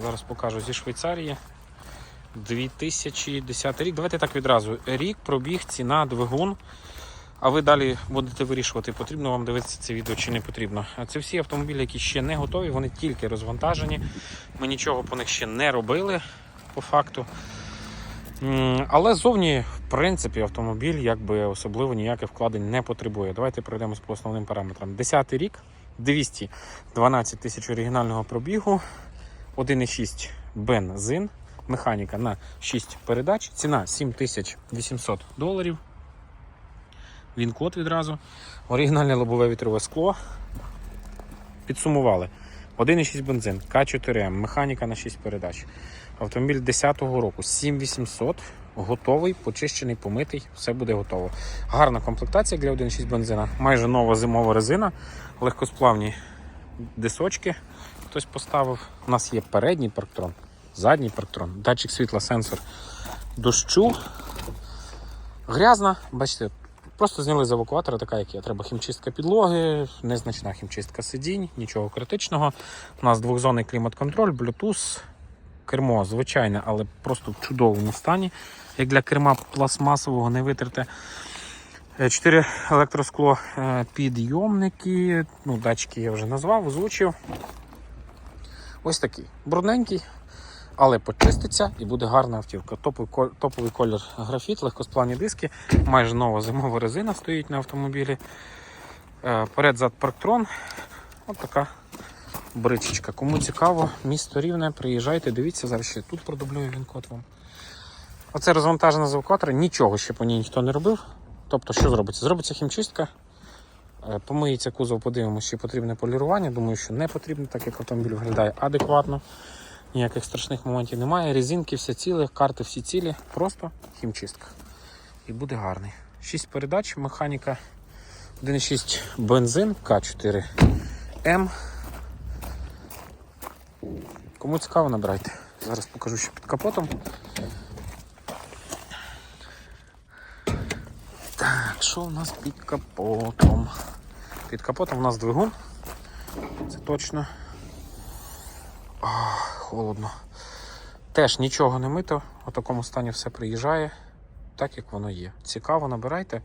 Зараз покажу зі Швейцарії. 2010 рік. Давайте так відразу. Рік, пробіг, ціна, двигун. А ви далі будете вирішувати, потрібно вам дивитися це відео чи не потрібно. Це всі автомобілі, які ще не готові, вони тільки розвантажені. Ми нічого по них ще не робили по факту. Але зовні, в принципі, автомобіль якби особливо ніяких вкладень не потребує. Давайте пройдемось по основним параметрам. 10 рік, 212 тисяч оригінального пробігу, 1,6 бензин, механіка на 6 передач, ціна 7800 доларів. Він код відразу. Оригінальне лобове вітрове скло. Підсумували. 1,6 бензин, К4М, механіка на 6 передач. Автомобіль 10-го року, 7800, готовий, почищений, помитий, все буде готово. Гарна комплектація для 1,6 бензина, майже нова зимова резина, легкосплавні дисочки хтось поставив. У нас є передній парктрон, задній парктрон, датчик світла, сенсор дощу. Грязна, бачите, просто зняли з евакуатора, така як є. Треба хімчистка підлоги, незначна хімчистка сидінь, нічого критичного. У нас двохзонний клімат-контроль, Bluetooth, кермо звичайне, але просто в чудовому стані. Як для керма пластмасового не витерте. Е, Чотири електроскло е, підйомники. Ну, датчики я вже назвав, озвучив. Ось такий. Брудненький, але почиститься і буде гарна автівка. Топовий, колір графіт, легкосплавні диски, майже нова зимова резина стоїть на автомобілі. Е, Перед-зад парктрон. Ось така бричечка. Кому цікаво, місто рівне, приїжджайте, дивіться, зараз ще тут продублюю він код вам. Оце розвантажена з евакуатора, нічого ще по ній ніхто не робив. Тобто, що зробиться? Зробиться хімчистка, помиється кузов, подивимося, чи потрібне полірування. Думаю, що не потрібно, так як автомобіль виглядає адекватно. Ніяких страшних моментів немає. Резинки все цілі, карти всі цілі, просто хімчистка. І буде гарний. 6 передач, механіка 1,6 бензин К4М. Кому цікаво, набирайте. Зараз покажу, що під капотом. Так, що в нас під капотом? Під капотом у нас двигун. Це точно. А, холодно. Теж нічого не мито, у такому стані все приїжджає, так як воно є. Цікаво, набирайте.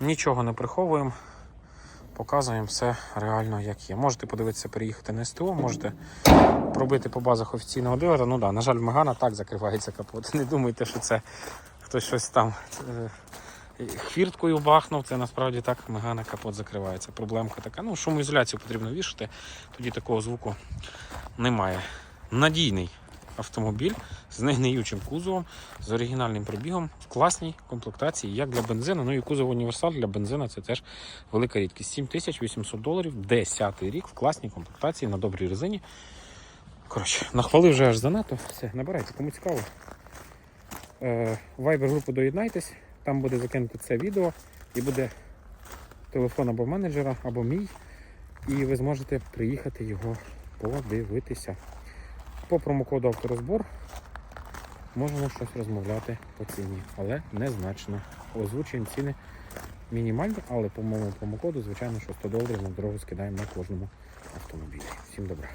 Нічого не приховуємо. Показуємо все реально, як є. Можете подивитися, переїхати на СТО, можете пробити по базах офіційного дилера. Ну да, на жаль, в Мегана так закривається капот. Не думайте, що це хтось щось там е, хвірткою бахнув. Це насправді так Мегана капот закривається. Проблемка така. Ну, шумоізоляцію потрібно вішати, тоді такого звуку немає. Надійний автомобіль з негниючим кузовом, з оригінальним пробігом, в класній комплектації, як для бензину. Ну і кузов універсал для бензина це теж велика рідкість. 7800 доларів, 10 рік в класній комплектації на добрій резині. Коротше, нахвалив вже аж занадто. Все, набирайте, кому цікаво. Viber групу доєднайтесь, там буде закинуто це відео і буде телефон або менеджера, або мій. І ви зможете приїхати його подивитися. По промокоду авторозбор можемо щось розмовляти по ціні, але незначно. Озвучуємо ціни мінімальні, але по моєму промокоду, звичайно, що 100 доларів на дорогу скидаємо на кожному автомобілі. Всім добра.